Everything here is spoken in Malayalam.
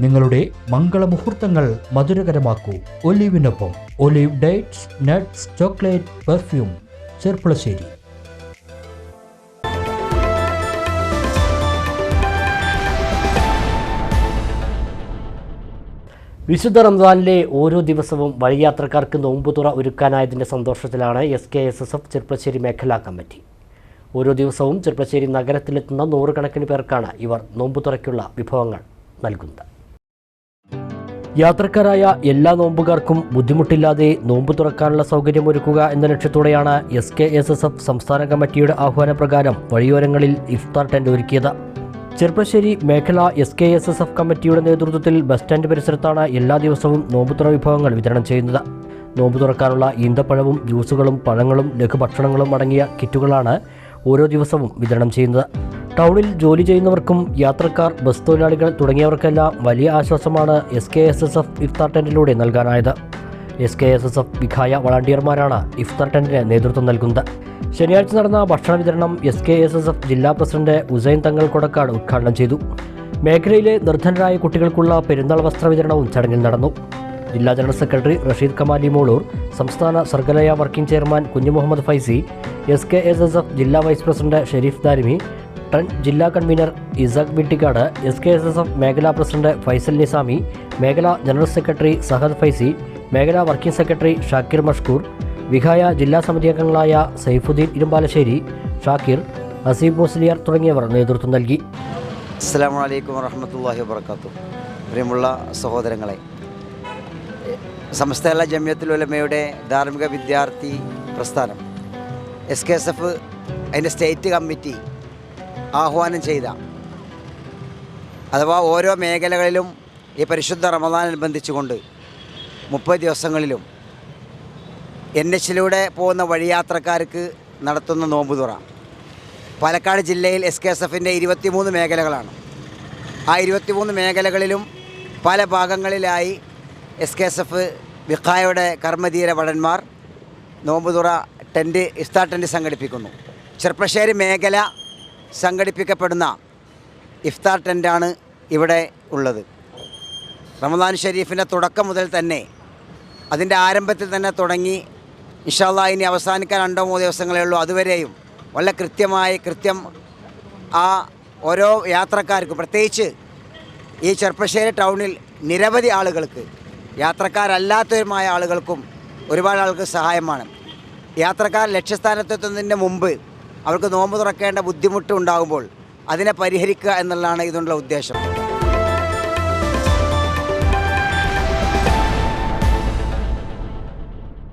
നിങ്ങളുടെ മംഗളമുഹൂർത്തങ്ങൾ മധുരകരമാക്കൂ. ഒലിവിനൊപ്പം olive dates nuts chocolate perfume Cherpulassery. വിശുദ്ധ റംസാനിലെ ഓരോ ദിവസവും വഴിയാത്രക്കാർക്ക് നോമ്പുതുറ ഒരുക്കാനായതിന്റെ സന്തോഷത്തിലാണ് S K S S F Cherpulassery മേഖലാ കമ്മിറ്റി. ഓരോ ദിവസവും ചെർപ്പശ്ശേരി നഗരത്തിലെത്തുന്ന നൂറുകണക്കിന് പേർക്കാണ് ഇവർ നോമ്പുതുറയ്ക്കുള്ള വിഭവങ്ങൾ നൽകുന്നത്. യാത്രക്കാരായ എല്ലാ നോമ്പുകാർക്കും ബുദ്ധിമുട്ടില്ലാതെ നോമ്പ് തുറക്കാനുള്ള സൗകര്യമൊരുക്കുക എന്ന ലക്ഷ്യത്തോടെയാണ് S K S S F സംസ്ഥാന കമ്മിറ്റിയുടെ ആഹ്വാനപ്രകാരം വഴിയോരങ്ങളിൽ ഇഫ്താർ ടെന്റ് ഒരുക്കിയത്. ചെർപ്പശ്ശേരി മേഖല S K S S F കമ്മിറ്റിയുടെ നേതൃത്വത്തിൽ ബസ് സ്റ്റാൻഡ് പരിസരത്താണ് എല്ലാ ദിവസവും നോമ്പുതുറ വിഭവങ്ങൾ വിതരണം ചെയ്യുന്നത്. നോമ്പ് തുറക്കാനുള്ള ഈന്തപ്പഴവും ജ്യൂസുകളും പഴങ്ങളും ലഘുഭക്ഷണങ്ങളും അടങ്ങിയ കിറ്റുകളാണ് ഓരോ ദിവസവും വിതരണം ചെയ്യുന്നത്. ടൗണിൽ ജോലി ചെയ്യുന്നവർക്കും യാത്രക്കാർ ബസ് തൊഴിലാളികൾ തുടങ്ങിയവർക്കെല്ലാം വലിയ ആശ്വാസമാണ് S K S S F iftar ടെന്റിലൂടെ നൽകാനായത്. S K S S F Vikhaya വളണ്ടിയർമാരാണ് iftar ടെന്റിന് നേതൃത്വം നൽകുന്നത്. ശനിയാഴ്ച നടന്ന ഭക്ഷണ വിതരണം S K S S F ജില്ലാ പ്രസിഡന്റ് ഉസൈൻ തങ്ങൾ കൊടക്കാട് ഉദ്ഘാടനം ചെയ്തു. മേഖലയിലെ നിർധനരായ കുട്ടികൾക്കുള്ള പെരുന്നാൾ വസ്ത്ര വിതരണവും ചടങ്ങിൽ നടന്നു. ജില്ലാ ജനറൽ സെക്രട്ടറി റഷീദ് കമാലി മോളൂർ സംസ്ഥാന Sargalaya working chairman Kunhu Muhammad Faizy S K S S F ജില്ലാ വൈസ് പ്രസിഡന്റ് ഷെരീഫ് ദാരിമി ട്രൻ ജില്ലാ convener Ishaq Bittikkad S K S S F മേഖലാ പ്രസിഡന്റ് ഫൈസൽ നിസാമി മേഖലാ ജനറൽ സെക്രട്ടറി സഹദ് ഫൈസി മേഖലാ വർക്കിംഗ് സെക്രട്ടറി ഷാക്കിർ മഷ്കൂർ വിഹായ ജില്ലാ സമിതി അംഗങ്ങളായ സൈഫുദ്ദീൻ ഇരുമ്പാലശ്ശേരി ഷാക്കിർ അസീബ് മുസ്ലിയാർ തുടങ്ങിയവർ നേതൃത്വം നൽകി. അസ്സാം വലൈക്കും വറഹമത്തല്ലാഹി പ്രിയമുള്ള സഹോദരങ്ങളെ സംസ്ഥാന ജമ്യത്തുൽ ഉലമയുടെ ധാർമ്മിക വിദ്യാർത്ഥി പ്രസ്ഥാനം എസ് കെ എസ് എഫ് അതിന്റെ സ്റ്റേറ്റ് കമ്മിറ്റി ആഹ്വാനം ചെയ്ത. അഥവാ ഓരോ മേഖലകളിലും ഈ പരിശുദ്ധ റമദാനനുബന്ധിച്ചുകൊണ്ട് മുപ്പത് ദിവസങ്ങളിലും എൻ എച്ചിലൂടെ പോകുന്ന വഴിയാത്രക്കാർക്ക് നടത്തുന്ന നോമ്പുതുറ പാലക്കാട് ജില്ലയിൽ എസ് കെ എസ് എഫിന്റെ ഇരുപത്തിമൂന്ന് മേഖലകളാണ്. ആ ഇരുപത്തിമൂന്ന് മേഖലകളിലും പല ഭാഗങ്ങളിലായി എസ് കെ എസ് എഫ് വിഖായയുടെ കർമ്മധീര ഭടന്മാർ നോമ്പുതുറ ടെന്റ് ഇഫ്താർ ടെന്റ് സംഘടിപ്പിക്കുന്നു. ചെർപ്പശ്ശേരി മേഖല സംഘടിപ്പിക്കപ്പെടുന്ന ഇഫ്താർ ടെന്റാണ് ഇവിടെ ഉള്ളത്. റമദാൻ ഷരീഫിന്റെ തുടക്കം മുതൽ തന്നെ അതിന്റെ ആരംഭത്തിൽ തന്നെ തുടങ്ങി ഇഷാല്ല ഇനി അവസാനിക്കാൻ രണ്ടോ മൂന്നോ ദിവസങ്ങളേ ഉള്ളൂ. അതുവരെയും വളരെ കൃത്യമായി കൃത്യം ആ ഓരോ യാത്രക്കാർക്കും പ്രത്യേകിച്ച് ഈ ചെർപ്പശ്ശേരി ടൗണിൽ നിരവധി ആളുകൾക്ക് യാത്രക്കാരല്ലാത്തവരുമായ ആളുകൾക്കും ഒരുപാട് ആൾക്ക് സഹായമാണ്. യാത്രക്കാർ ലക്ഷ്യസ്ഥാനത്തെത്തുന്നതിന് മുമ്പ് അവർക്ക് നോമ്പ് തുറക്കേണ്ട ബുദ്ധിമുട്ട് ഉണ്ടാകുമ്പോൾ അതിനെ പരിഹരിക്കുക എന്നുള്ളതാണ് ഇതുകൊണ്ടുള്ള ഉദ്ദേശം.